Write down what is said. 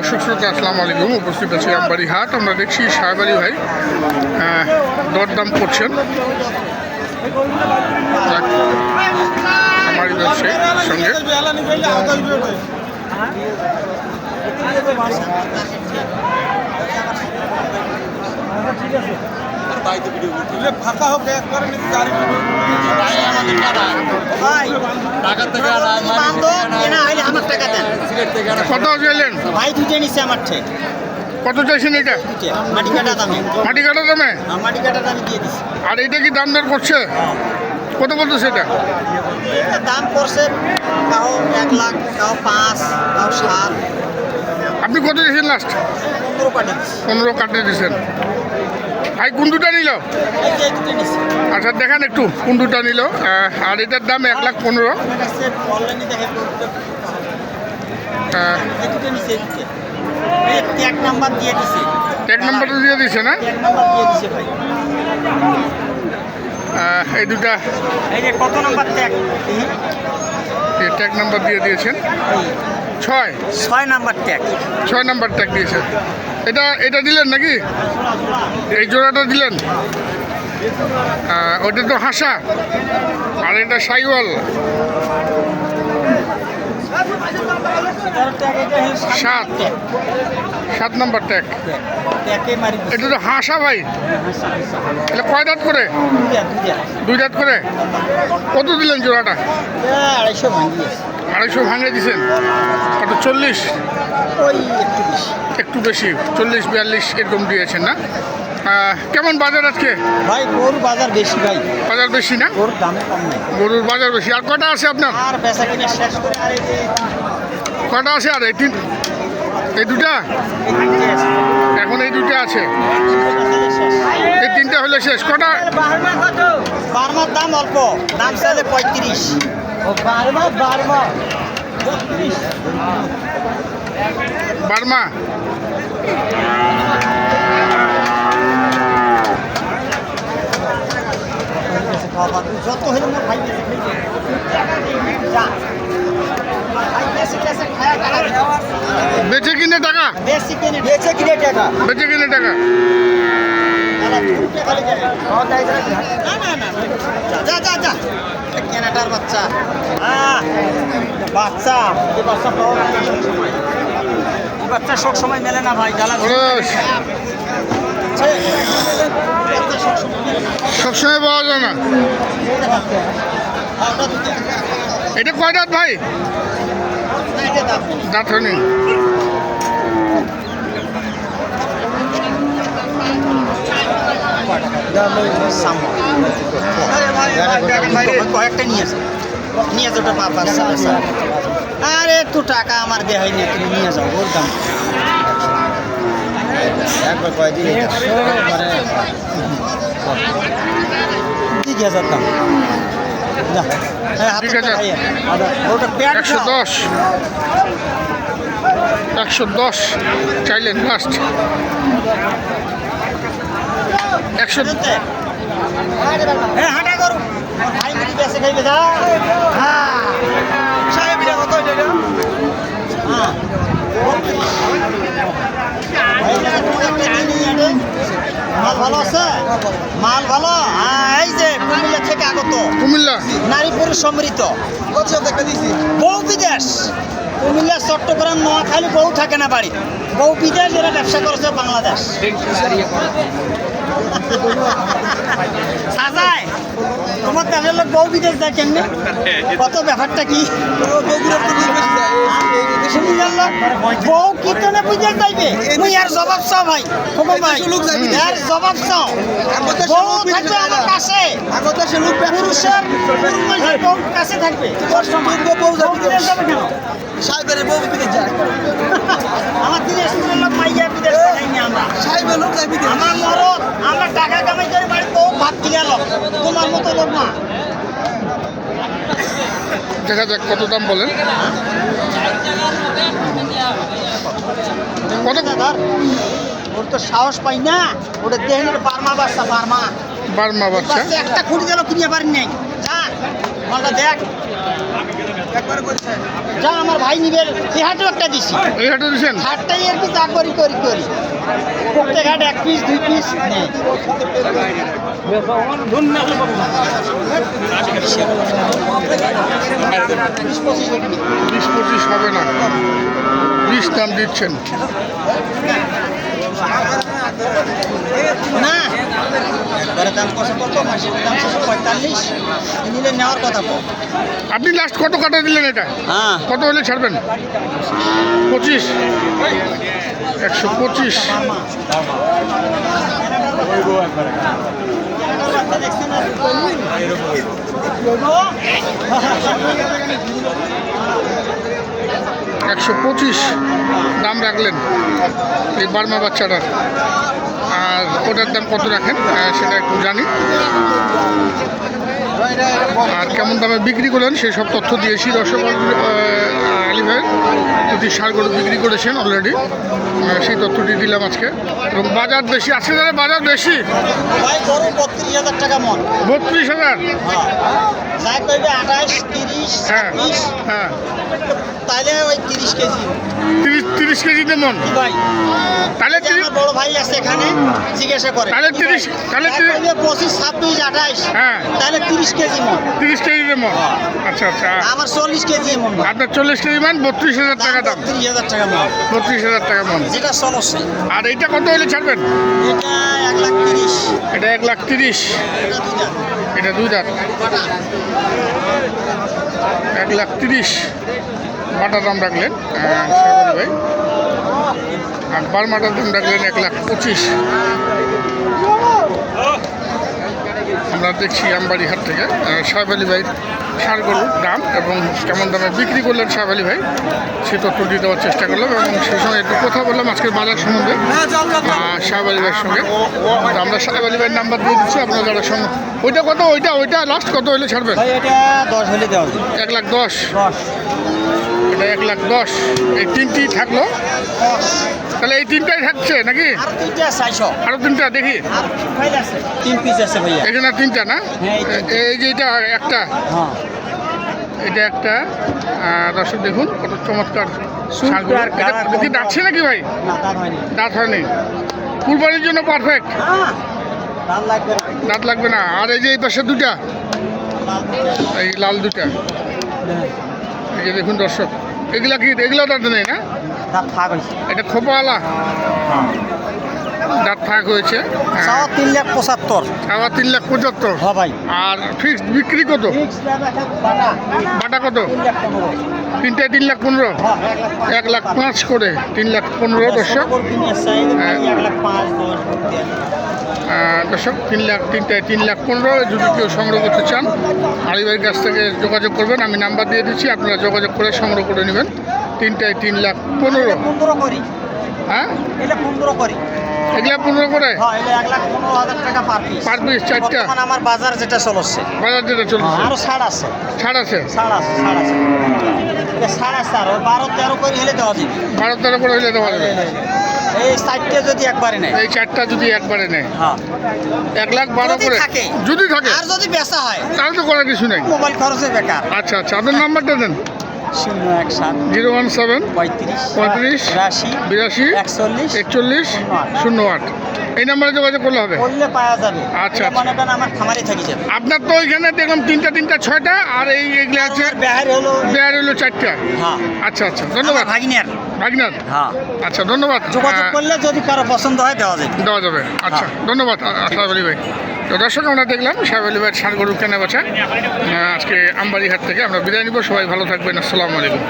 দর্শক শ্রোতা আসসালামু আলাইকুম। উপস্থিত আছি আমবাড়ি হাট। আমরা দেখছি সাহেবাড়ি ভাই দরদাম করছেন। আমার টাকা কত ভাই আমার কত চাইছেন এটা? মাটি কাটা দামে? মাটি কাটা দামে মাটি কাটা আর এটা কি দাম দর করছে? কত এটা? দাম পড়ছে কাউ এক লাখ কাউ পাঁচ কাউ সাত আপনি কত দিয়েছেন লাস্ট পনেরো কাটে দিছি পনেরো কাটে দিয়েছেন ভাই কোন দুটা নিল? আচ্ছা দেখান একটু কোন দুটা নিল আর এটার দাম এক লাখ পনেরো। নাম্বার দিয়ে দিছে এক না নাম্বার দিয়ে দিছে ভাই এই দুটা। কত নাম্বার ট্যাগ ট্যাগ নাম্বার দিয়ে দিয়েছেন। ছয়। ছয় নাম্বার ট্যাগ। ছয় নাম্বার ট্যাগ দিয়েছেন। এটা এটা দিলেন নাকি? এই জোড়াটা দিলেন? ওটা তো হাসা। আর এটা সাইওয়াল। সাত। সাত নাম্বার দিছে এটা তো হাসা ভাই। এটা কয় দাঁত করে? দুই দাঁত করে? কত দিলেন জোড়াটা? আড়াইশো আড়াইশো ভাঙে দিছেন। কত চল্লিশ? ওই একটু বেশি। চল্লিশ বিয়াল্লিশ এরকম দিয়েছেন না? কেমন বাজার আজকে? ভাই গরুর বাজার বেশি ভাই। বাজার বেশি না? গরুর দাম কম নাই। গরুর বাজার বেশি। আর কটা আছে আপনার? আর বেচা কিনে শেষ করে আর এই কটা আছে আর এই তিন এই দুটা। এখন এই দুটো আছে। এই তিনটা হলে শেষ। কটা? বার্মার দাম অল্প। দাম চাইলে পঁয়ত্রিশ। বার্মা বার্মা বত্রিশ বার্মা যত হইলে মোর ভাই বেশি খাইবে। যা। আমার ভাই বেশি বেশি খায়া টাকা দেওয়া। বেচে কিনে টাকা বেশি কিনে বেচে কিনে টাকা বেচে কিনে টাকা না, না, না, না। বাচ্চা এই বাচ্চা বাচ্চা সব সময় মেলে না ভাই বাচ্চা সবসময়। পাওয়া যায় না এটা কয় দাঁত ভাই এটা নেই। দাঁত হয়নি কয়েকটা নিয়ে আসো নিয়ে আসো ওটা পাপা আরে একটু টাকা আমার দেয় হয়নি তুমি নিয়ে যাও ওর দাম। একবার কয়দিন ঠিক আছে দাম। যা। হ্যাঁ, একশো দশ। একশো দশ। চাইলেন লাস্ট একশো? হ্যাঁ। মিলি হ্যাঁ? হ্যাঁ ভালো আছে? মাল ভালো? হ্যাঁ এই যে কুমিল্লা থেকে আগত। কুমিল্লা? নারী পুরুষ সমৃদ্ধ। কত দেখা বিদেশ। কুমিল্লা চট্টগ্রাম নোয়াখালী বউ থাকে না বাড়ি। বউ বিদেশ এরা ব্যবসা করেছে বাংলাদেশ। সাজায় তোমার দেশের লোক বউ বিদেশ যায় কেমনি? কত ব্যাপারটা কি? বউ কি তনে বিদেশ যাইবে? মুই আর জবাব চাও ভাই খবর ভাই। আর জবাব চাও। বউ থাকবে আমার কাছে। পুরুষের বউ কাছে থাকবে। বউ- বউ বউ বিদেশ যাবে কেন? সাহেবের বউ বিদেশ যায়। আমার দিনাজপুরের লোক মাইয়া বিদেশ পাঠাইনি আমরা। সাহেবের লোক যায় বিদেশ আমার মরদ আমরা টাকা কামাই করে বাড়ি তো ভাত কিনে লোক তোমার মতো লোক না। দেখা যাক কত দাম বলেন। কত? ওর তো সাহস পাই না। ওটা দেহের বার্মা বাচ্চা বার্মা বার্মা বাচ্চা? একটা খুঁটি গেল কিনে পারি নাই। যা। মালটা দেখ। যা আমার ভাই নিবে। এই হাটেও একটা দিছি। এই হাটে দিচ্ছেন হাটটাই আর কি চা করি করি করি। প্রত্যেক হাট এক পিস দুই পিস নেই বিশ পঁচিশ হবে না। বিশ দাম দিচ্ছেন। না। এবারে দাম কত কত মাসের দাম ছশো পঁয়তাল্লিশ। নিলে নেওয়ার কথা তো। আপনি লাস্ট কত কাটা দিলেন এটা? হ্যাঁ। কত হলে ছাড়বেন? পঁচিশ। একশো পঁচিশ। একশো পঁচিশ দাম রাখলেন এই বার্মা বাচ্চাটার আর ওটার দাম কত রাখেন? সেটা একটু জানি। আর কেমন দামে বিক্রি করলেন সেই সব তথ্য দিয়েছি দর্শক আলী ভাই দুটি সার গরু বিক্রি করেছেন অলরেডি সেই তথ্যটি দিলাম আজকে। এবং বাজার বেশি আজকে যারা বাজার বেশি? বত্রিশ হাজার। টাকা মন বত্রিশ হাজার আঠাশ হ্যাঁ হ্যাঁ। তাইলে ওই তিরিশ কেজি। তিরিশ তিরিশ কেজিতে মন? ভাই তাহলে বড় ভাই আছে এখানে জিজ্ঞাসা করে। তাহলে তিরিশ- তাহলে তিরিশ- পঁচিশ ছাব্বিশ আঠাশ হ্যাঁ। তাহলে তিরিশ কেজি মন। তিরিশ কেজিতে মন। আচ্ছা আচ্ছা। আমার চল্লিশ কেজি মন। আপনার চল্লিশ কেজি মান বত্রিশ হাজার টাকা দাম। তিরিশ হাজার টাকা মন। বত্রিশ হাজার টাকা মন। যেটা সমস্যা। আর এইটা কত হলে ছাড়বেন? এটা এক লাখ তিরিশ। এটা এক লাখ তিরিশ। এটা দুই দাঁত এক লাখ তিরিশ। মাটা দাম রাখলেন সাগর ভাই। আর বারমাটার দাম রাখলেন এক লাখ পঁচিশ। আমরা দেখছি আমবাড়ি হাট থেকে সাহেব আলী ভাই সার গরুর দাম এবং কেমন দামে বিক্রি করলেন সাহেব আলী ভাই সে তথ্যটি দেওয়ার চেষ্টা করলাম এবং সেই সঙ্গে একটু কথা বললাম আজকের বাজার সম্বন্ধে। সাহেব আলী ভাইয়ের সঙ্গে। আমরা সাহেব আলী ভাইয়ের নাম্বার দিয়ে দিচ্ছি আপনারা যারা সঙ্গে ওইটা কত? ওইটা ওইটা লাস্ট কত হলে ছাড়বেন? এক লাখ দশ। এটা এক লাখ দশ। এই তিনটি থাকল। তাহলে এই তিনটাই থাকছে নাকি? আর চাইশো আরও তিনটা দেখি। আর তিন পিস আছে ভাইয়া। এখানে তিনটা না? হ্যাঁ, এই যে এটা একটা। হ্যাঁ। এটা একটা। দর্শক দেখুন কত চমৎকার কম। নাকি ভাই? দাঁত হয়নি। কুরবানির জন্য পারফেক্ট হ্যাঁ দাঁত লাগবে না। আর এই যে এই পাশে দুটা। এই লাল দুটা। এই যে দেখুন দর্শক এগুলা কি এগুলো দাঁত নেই না? দাম ফাঁক হয়েছে। এটা খোপাওয়ালা? দাঁত ফাঁক হয়েছে? হ্যাঁ। তিন লাখ পঁচাত্তর। তিন লাখ পঁচাত্তর? হ্যাঁ ভাই। আর ফিক্সড বিক্রি কত? বাটা। কত? তিন লাখ পনেরো। তিনটায় তিন লাখ পনেরো? হ্যাঁ এক লাখ পাঁচ। করে তিন লাখ পনেরো দর্শক। হ্যাঁ। দর্শক তিন লাখ তিনটায় তিন লাখ পনেরো যদি কেউ সংগ্রহ করতে চান আলিবাইয়ের কাছ থেকে যোগাযোগ করবেন। আমি নাম্বার দিয়ে দিচ্ছি আপনারা যোগাযোগ করে সংগ্রহ করে নেবেন। তিনটায় তিন লাখ পনেরো। পনেরো করি। হ্যাঁ? এটা পনেরো করি। এগুলা পনেরো পার পিস চারটা। আমার বাজার যেটা চলছে। বাজার যেটা চলছে। আরও ছাড় আছে। ছাড় আছে? ছাড় আছে ছাড় আছে। ছাড় আছে আর। ওই বারো তেরো করে হেলে দেওয়া যাবে। বারো তেরো করে হইলে দেওয়া যাবে। এই যদি একবারে নেয়। এই চারটা যদি একবারে নেয়। হ্যাঁ। এক লাখ বারো করে? থাকে। যদি থাকে? আর যদি বেচা হয়। তাহলে তো করার কিছু নেই। মোবাইল খরচে বেকার। আচ্ছা আচ্ছা। আপনার নাম্বারটা দেন। শূন্য এক সাত জিরো ওয়ান সেভেন পঁয়ত্রিশ পঁয়ত্রিশ, বিরাশি বিরাশি একচল্লিশ একচল্লিশ শূন্য আট। এই নাম্বারে যোগাযোগ করলে হবে? করলে পাওয়া যাবে। আচ্ছা, এটা মনে করেন আমার খামারে থাকি যাবে। আপনার তো ওইখানে দেখলাম তিনটা তিনটা ছয়টা আর এই এগুলো আছে বেহার হলো বেয়ার হলো চারটা। হ্যাঁ। আচ্ছা আচ্ছা ধন্যবাদ। ভাগিনার। ভাগনাথ হ্যাঁ। আচ্ছা ধন্যবাদ। যোগাযোগ করলে যদি কারও পছন্দ হয় দেওয়া যাবে। দেওয়া যাবে। আচ্ছা ধন্যবাদ সাহেব আলী ভাই তো দর্শক, আমরা দেখলাম সাহেব ছাড় গরু কেনা বেচা আজকে আমবাড়ি হাট থেকে আমরা বিদায় নিব। সবাই ভালো থাকবেন। আসসালামু আলাইকুম।